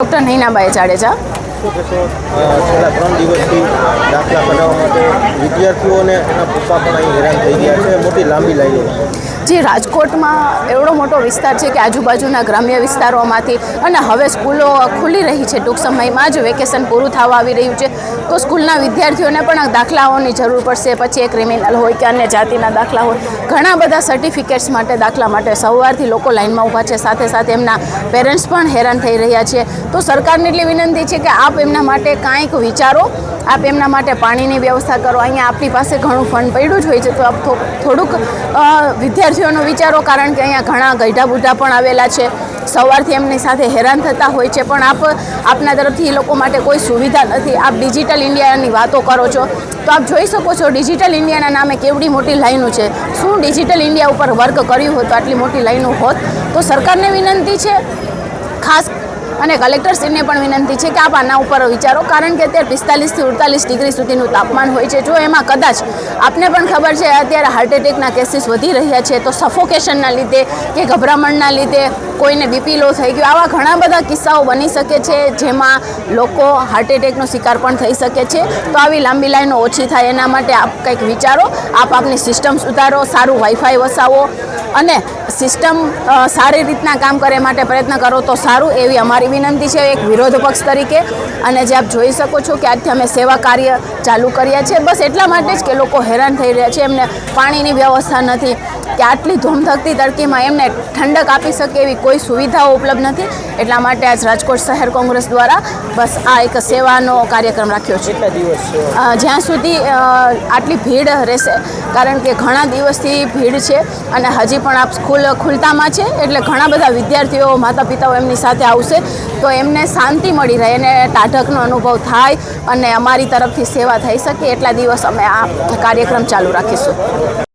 Doctor નૈનાબાઈ Jadeja. છેલ્લા ત્રણ દિવસથી દાખલા બનાવવા માટે વિદ્યાર્થીઓને એના પપ્પા પણ અહીં હેરાન થઈ ગયા છે. મોટી લાંબી લાઈનો જે રાજકોટમાં એવડો મોટો વિસ્તાર છે કે આજુબાજુના ગ્રામ્ય વિસ્તારોમાંથી અને હવે સ્કૂલો ખુલી રહી છે, ટૂંક સમયમાં જ વેકેશન પૂરું થવા આવી રહ્યું છે. તો સ્કૂલના વિદ્યાર્થીઓને પણ દાખલાઓની જરૂર પડશે. પછી એ ક્રિમિનલ હોય કે અન્ય જાતિના દાખલા હોય, ઘણા બધા સર્ટિફિકેટ્સ માટે દાખલા માટે સવારથી લોકો લાઇનમાં ઊભા છે. સાથે સાથે એમના પેરેન્ટ્સ પણ હેરાન થઈ રહ્યા છે. તો સરકારને એટલી વિનંતી છે કે આપ એમના માટે કાંઈક વિચારો આપ એમના માટે પાણીની વ્યવસ્થા કરો. અહીંયા આપણી પાસે ઘણું ફંડ પડ્યું જ હોય છે. તો આપ થોડુંક વિદ્યાર્થીઓનો વિચારો, કારણ કે અહીંયા ઘણા ગઢા બુઢા પણ આવેલા છે. સવારથી એમની સાથે હેરાન થતા હોય છે. પણ આપ, આપના તરફથી એ લોકો માટે કોઈ સુવિધા નથી. આપ ડિજિટલ ઇન્ડિયાની વાતો કરો છો. તો આપ જોઈ શકો છો ડિજિટલ ઇન્ડિયાના નામે કેવડી મોટી લાઈનો છે. શું ડિજિટલ ઇન્ડિયા ઉપર વર્ક કર્યું હોત આટલી મોટી લાઈનો હોત? તો સરકારને વિનંતી છે, ખાસ અને કલેક્ટરશ્રીને પણ વિનંતી છે કે આપ આના ઉપર વિચારો, કારણ કે અત્યારે પિસ્તાલીસથી અડતાલીસ ડિગ્રી સુધીનું તાપમાન હોય છે. જો એમાં કદાચ આપને પણ ખબર છે, અત્યારે હાર્ટ એટેકના કેસીસ વધી રહ્યા છે, તો સફોકેશનના લીધે કે ગભરામણના લીધે કોઈને બીપી લો થઈ ગયો. આવા ઘણા બધા કિસ્સાઓ બની શકે છે, જેમાં લોકો હાર્ટ એટેકનો શિકાર પણ થઈ શકે છે. તો આવી લાંબી લાઈનો ઓછી થાય એના માટે આપ કંઈક વિચારો. આપ આપની સિસ્ટમ સુધારો, સારું વાઈફાઈ વસાવો અને સિસ્ટમ સારી રીતના કામ કરે માટે પ્રયત્ન કરો તો સારું એવી અમારી વિનંતી છે એક વિરોધ પક્ષ તરીકે અને જે આપ જોઈ શકો છો કે આજથી અમે સેવા કાર્ય ચાલુ કર્યા છે. બસ એટલા માટે જ કે લોકો હેરાન થઈ રહ્યા છે. એમને પાણીની વ્યવસ્થા નથી. કે આટલી ધૂમધકતી તડકીમાં એમને ઠંડક આપી શકે એવી કોઈ સુવિધાઓ ઉપલબ્ધ નથી. એટલા માટે આજ રાજકોટ શહેર કોંગ્રેસ દ્વારા બસ આ એક સેવાનો કાર્યક્રમ રાખ્યો છે. કેટલા દિવસ જ્યાં સુધી આટલી ભીડ રહેશે કારણ કે ઘણા દિવસથી ભીડ છે અને હજી પણ આપ સ્કૂલ ખુલતામાં છે એટલે ઘણા બધા વિદ્યાર્થીઓ માતા પિતાઓ એમની સાથે આવશે તો એમને શાંતિ મળી રહે અને ટાઢકનો અનુભવ થાય અને અમારી તરફથી સેવા થઈ શકે. એટલા દિવસ અમે આ કાર્યક્રમ ચાલુ રાખીશું.